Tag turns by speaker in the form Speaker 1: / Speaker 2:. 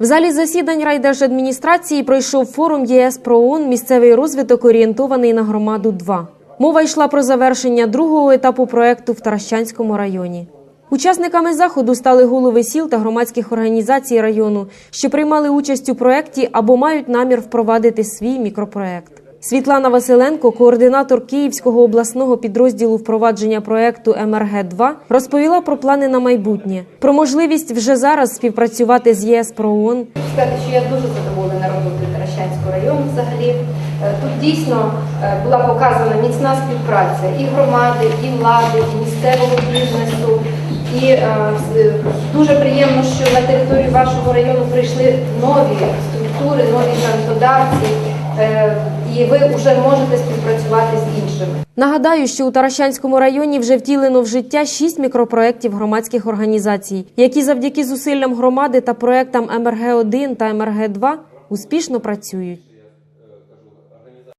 Speaker 1: В залі засідань райдержадміністрації пройшов форум ЄС про ООН «Місцевий розвиток орієнтований на громаду 2 Мова йшла про завершення другого етапу проекту в Таращанському районі. Учасниками заходу стали голови сіл та громадських організацій району, що приймали участь у проєкті або мають намір впровадити свій мікропроект. Світлана Василенко, координатор Київського обласного підрозділу впровадження проекту МРГ-2, розповіла про плани на майбутнє, про можливість вже зараз співпрацювати з ЄС про ООН
Speaker 2: сказати, що я дуже задоволена роботою Таращанського району взагалі. Е, Тут дійсно е, була показана міцна співпраця і громади, і влади, і місцевого бізнесу. І е, дуже приємно, що на територію вашого району прийшли нові структури, нові грантодавці, е, і ви вже можете співпрацювати з іншими.
Speaker 1: Нагадаю, що у Таращанському районі вже втілено в життя шість мікропроєктів громадських організацій, які завдяки зусиллям громади та проектам МРГ-1 та МРГ-2 успішно працюють.